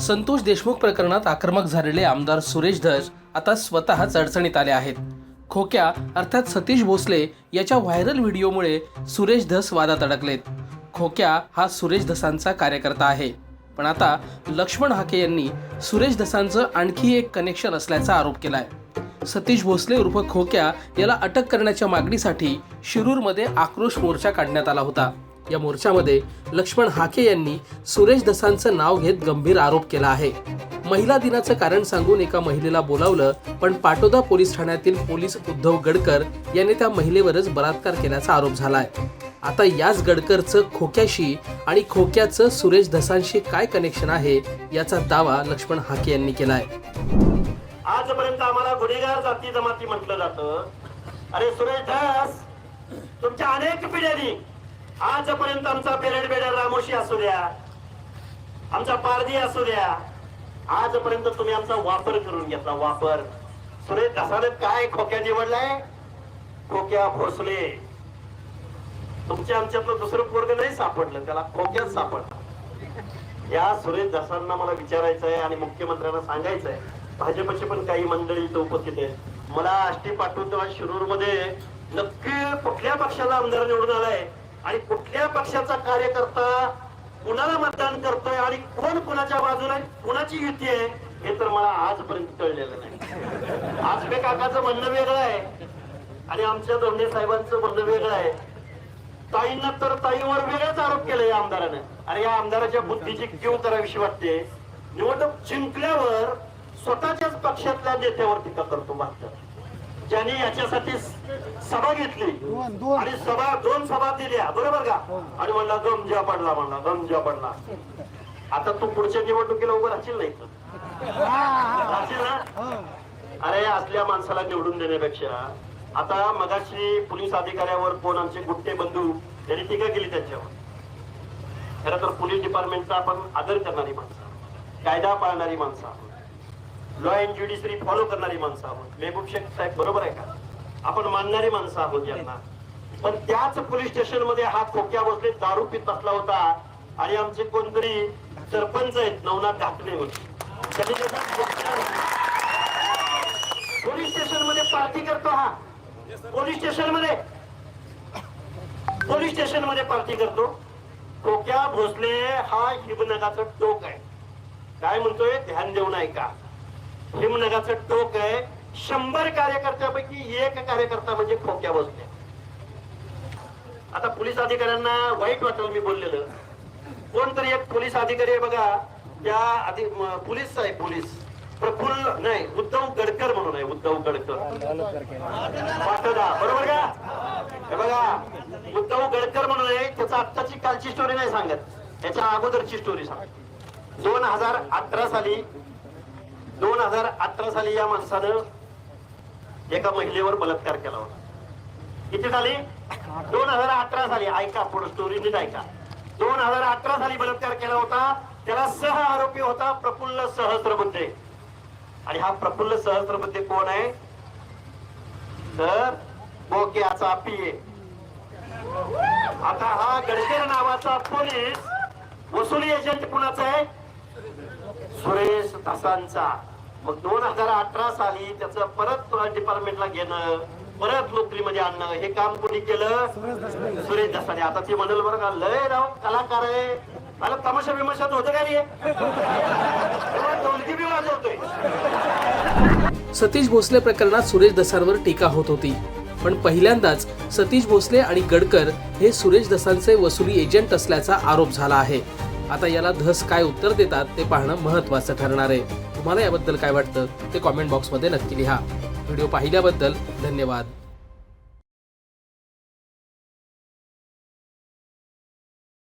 संतोष देशमुख प्रकरणात आक्रमक झालेले आमदार सुरेश धस आता स्वतःच अडचणीत आले आहेत. खोक्या अर्थात सतीश भोसले याच्या व्हायरल व्हिडिओमुळे सुरेश धस वादात अडकलेत. खोक्या हा सुरेश धसांचा कार्यकर्ता आहे. पण आता लक्ष्मण हाके यांनी सुरेश धसांचं आणखी एक कनेक्शन असल्याचा आरोप केलाय. सतीश भोसले उर्फ खोक्या याला अटक करण्याच्या मागणीसाठी शिरूरमध्ये आक्रोश मोर्चा काढण्यात आला होता. या मोर्चामध्ये लक्ष्मण हाके यांनी सुरेश दसांचं नाव घेत गंभीर आरोप केला आहे. महिला दिनाचं कारण सांगून एका महिलेला बोलावलं पण पाटोदा पोलीस ठाण्यातील पोलीस उद्धव गडकर यांनी त्या महिलेवरच बलात्कार केल्याचा आरोप झालाय. आता याच गडकरचं खोक्याशी आणि खोक्याचं सुरेश दसांशी काय कनेक्शन आहे याचा दावा लक्ष्मण हाके यांनी केलाय. आजपर्यंत आम्हाला गुन्हेगार जाती जमाती म्हटलं जातं. अरे सुरेश दास तुमच्या अनेक पिढ्यांनी आजपर्यंत आमचा पेरेड बेडर रामोशी असू द्या आमचा पारधी असू द्या आजपर्यंत तुम्ही आमचा वापर करून घेतला वापर. सुरेश दासाने काय खोक्या निवडलाय खोक्या भोसले. तुमच्या आमच्यातलं दुसरं पोरग नाही सापडलं त्याला खोक्यात सापडलं. या सुरेश दसांना मला विचारायचं आहे आणि मुख्यमंत्र्यांना सांगायचं आहे भाजपचे पण काही मंडळी इथं उपस्थित आहेत. मला आष्टी पाठवून तेव्हा शिरूरमध्ये नक्की कुठल्या पक्षाला आमदार निवडून आलाय? आणि कुठल्या पक्षाचा कार्यकर्ता कुणाला मतदान करतोय आणि कोण कुणाच्या बाजूला कुणाची युती आहे हे तर मला आजपर्यंत कळलेलं नाही. आजबे काकाचं म्हणणं वेगळं आहे आणि आमच्या दोन्ही साहेबांचं म्हणणं वेगळं आहे. ताईंना तर ताईवर वेगळाच आरोप केला या आमदाराने. आणि या आमदाराच्या बुद्धीची क्यू करावीशी वाटते. निवडणूक जिंकल्यावर स्वतःच्याच पक्षातल्या नेत्यावर टीका करतो मात्र. ज्यांनी याच्यासाठी सभा घेतली. आणि सभा दोन सभा दिल्या बरोबर का? आणि म्हणला गमजा पडला म्हणला गमजा पडला. आता तू पुढच्या निवडणुकीला उभं राहशील नाही? राहशील ना? अरे असल्या माणसाला निवडून देण्यापेक्षा आता मगाशी पोलीस अधिकाऱ्यावर कोण आमचे गुट्टे बंधू त्यांनी टीका केली त्यांच्यावर. खरं तर पोलीस डिपार्टमेंटचा आपण आदर करणारी माणसं. कायदा पाळणारी माणसं लॉ अँड ज्युडिशरी फॉलो करणारी माणसं आहोत. मेहबूब शेख साहेब बरोबर आहे का? आपण मानणारी माणसं आहोत यांना. पण त्याच पोलीस स्टेशनमध्ये हा खोक्या बसले दारू पित बसला होता. आणि आमचे कोणतरी सरपंच आहेत नवनाथ घातले होते. पोलीस स्टेशनमध्ये पार्टी करतो हा. पोलीस स्टेशनमध्ये. पोलीस स्टेशनमध्ये पार्टी करतो. टोक्या भोसले हा हिमनगाचं टोक आहे. काय म्हणतोय? ध्यान देऊन ऐका हिमनगाचं टोक आहे. शंभर कार्यकर्त्यापैकी एक कार्यकर्ता म्हणजे खोक्या भोसले आता पोलीस अधिकाऱ्यांना वाईट वाटेल मी बोललेलं. कोणतरी एक पोलीस अधिकारी आहे बघा त्या पोलीस आहे पोलीस. प्रफुल्ल नाही उद्धव गडकर म्हणून आहे उद्धव गडकर. पाटोदा बरोबर का? हे बघा उद्धव गडकर म्हणून आहे त्याचा आत्ताची कालची स्टोरी नाही सांगत. त्याच्या अगोदरची स्टोरी सांग दोन हजार अठरा साली दोन हजार अठरा साली या माणसानं एका महिलेवर बलात्कार केला होता. किती साली? दोन हजार अठरा साली. ऐका पुढे स्टोरी नीट ऐका. दोन हजार अठरा साली बलात्कार केला होता. त्याला सह आरोपी होता प्रफुल्ल सहस्रबुद्धे. आणि हा प्रफुल्ल सहस्रबुद्धे कोण आहे? तर बोक्याचा ए. आता हा गडकर नावाचा पोलीस वसुली एजंट कुणाचा आहे? तासांचा. मग दोन हजार अठरा साली त्याचं परत डिपार्टमेंटला घेणं परत नोकरीमध्ये आणणं हे काम कोणी केलं? सुरेश दसाने. आता ते म्हणाल बरं का लय राव कलाकार आहे. मला तमाशा बिमाशात होतं का रे? बी वाजवतोय सतीश भोसले प्रकरणात सुरेश दसांवर टीका होत होती. पण पहिल्यांदाच सतीश भोसले आणि गडकर हे सुरेश दसांचे वसुली एजंट असल्याचा आरोप झाला आहे. आता याला धस काय उत्तर देतात ते पाहणं महत्वाचं ठरणार आहे. तुम्हाला याबद्दल काय वाटतं ते कॉमेंट बॉक्समध्ये नक्की लिहा. व्हिडिओ पाहिल्याबद्दल धन्यवाद.